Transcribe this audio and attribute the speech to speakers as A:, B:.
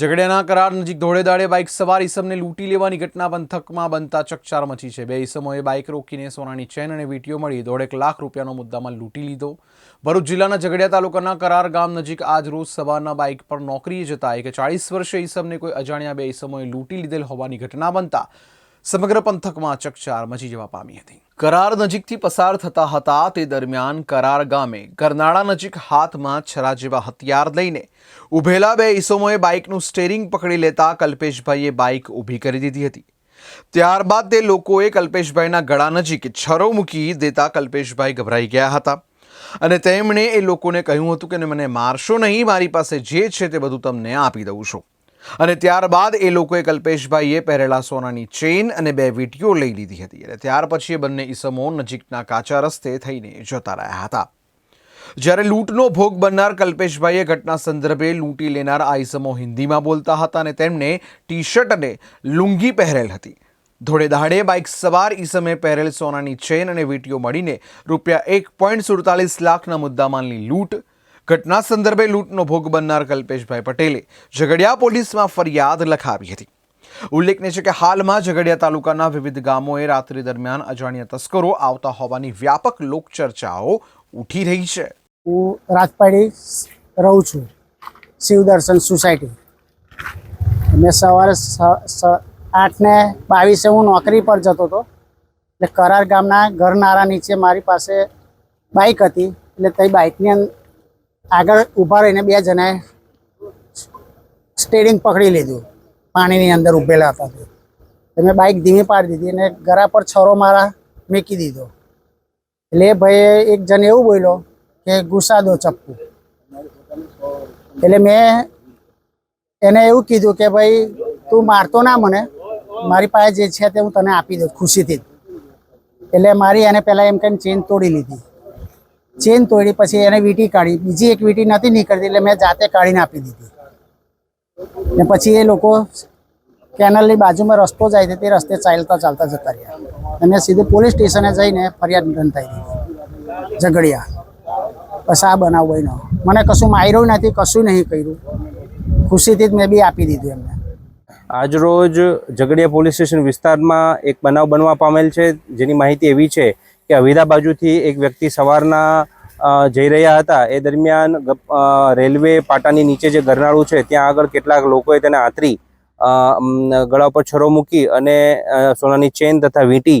A: ઝઘડિયાના કરાર નજીક ધોળેદાડે બાઇક સવાર ઈસમને લૂંટી લેવાની ઘટના પંથકમાં બનતા ચકચાર મચી છે. બે ઈસમોએ બાઇક રોકીને સોનાની ચેન અને વીટીઓ મળી દોઢેક લાખ રૂપિયાનો મુદ્દામાં લૂંટી લીધો. ભરૂચ જિલ્લાના ઝઘડિયા તાલુકાના કરાર ગામ નજીક આજ રોજ સવારના બાઇક પર નોકરીએ જતા એક ચાળીસ વર્ષીય ઈસમને કોઈ અજાણ્યા બે ઈસમોએ લૂંટી લીધેલ હોવાની ઘટના બનતા સમગ્ર પંથકમાં ચકચાર મચી જવા પામી હતી. કરાર નજીકથી પસાર થતા હતા તે દરમિયાન કરાર ગામે કરનાળા નજીક હાથમાં છરા જેવા હથિયાર લઈને ઉભેલા બે ઈસમોએ બાઇકનું સ્ટેરિંગ પકડી લેતા કલ્પેશભાઈએ બાઇક ઊભી કરી દીધી હતી. ત્યારબાદ તે લોકોએ કલ્પેશભાઈના ગળા નજીક છરો મૂકી દેતા કલ્પેશભાઈ ગભરાઈ ગયા હતા. અને તેમણે એ લોકોને કહ્યું હતું કે મને મારશો નહીં, મારી પાસે જે છે તે બધું તમને આપી દઉં છું. અને ત્યારબાદ એ લોકોએ કલ્પેશભાઈએ પહેરેલા સોનાની ચેન અને બે વીટીઓ લઈ લીધી હતી અને ત્યાર પછી એ બંને ઈસમો નજીકના કાચા રસ્તે થઈને જતા રહ્યા હતા. જ્યારે લૂંટનો ભોગ બનનાર કલ્પેશભાઈએ ઘટના સંદર્ભે લૂંટી લેનાર આ ઈસમો હિન્દીમાં બોલતા હતા અને તેમણે ટી શર્ટ અને લુંગી પહેરેલ હતી. ધોળે દહાડે બાઇક સવાર ઈસમે પહેરેલ સોનાની ચેન અને વીંટીઓ મળીને રૂપિયા એક પોઈન્ટ સુડતાલીસ લાખના મુદ્દામાલની લૂંટ ઘટના સંદર્ભે લૂંટનો ભોગ બનનાર કલ્પેશભાઈ પટેલે ઝઘડિયા પોલીસમાં ફરિયાદ લખાવી હતી. ઉલ્લેખનીય છે કે હાલમાં ઝઘડિયા તાલુકાના વિવિધ ગામોએ રાત્રિ દરમિયાન અજાણ્યા તસ્કરો આવતા હોવાની વ્યાપક લોકચર્ચાઓ ઉઠી રહી છે.
B: હું રાજપાડી રહું છું શિવદર્શન સોસાયટી. મેં સવારે આઠને બાવીસે હું નોકરી પર જતો હતો, એટલે કરાર ગામના ઘરનારા નીચે મારી પાસે બાઇક હતી, એટલે તે બાઇકની આગળ ઊભા રહીને બે જણાએ સ્ટેરિંગ પકડી લીધું. પાણીની અંદર ઊભેલા હતા તો. મેં બાઇક ધીમી પાડી દીધી અને ગરા પર છરો મારા મૂકી દીધો. એટલે ભાઈએ એક જણ એવું બોલ્યો કે ગુસ્સા દો ચપ્પુ. એટલે મેં એને એવું કીધું કે, ભાઈ, તું મારતો ના મને. મારી પાસે જે છે તે હું તને આપી દઉં ખુશીથી એટલે મારી એને પહેલાં એમ કહીને ચેન તોડી લીધી. ચેન તોડી પછી એને વીટી કાઢી. બીજી એક વીંટી નથી નીકળતી એટલે મેં જાતે કાઢીને આપી દીધી. ને પછી એ લોકો કેનલની બાજુમાં રસ્તો જાય છે, તે રસ્તે ચાલતા ચાલતા જતા રહ્યા. અને સીધું પોલીસ સ્ટેશને જઈને ફરિયાદ નોંધાઈ દીધી ઝઘડિયા. બસ આ બનાવ બન્યો. મને કશું માર્યું નથી, કશું નહીં કર્યું. ખુશીથી જ મેં બી આપી દીધું એમને.
C: આજરોજ ઝઘડિયા પોલીસ સ્ટેશન વિસ્તારમાં એક બનાવ બનવા પામેલ છે. જેની માહિતી એવી છે કે અવિધા બાજુથી એક વ્યક્તિ સવારના જઈ રહ્યા હતા. એ દરમિયાન રેલવે પાટાની નીચે જે ગરનાળું છે, ત્યાં આગળ કેટલાક લોકોએ તેને આતરી ગળા ઉપર છરો મૂકી અને સોનાની ચેન તથા વીંટી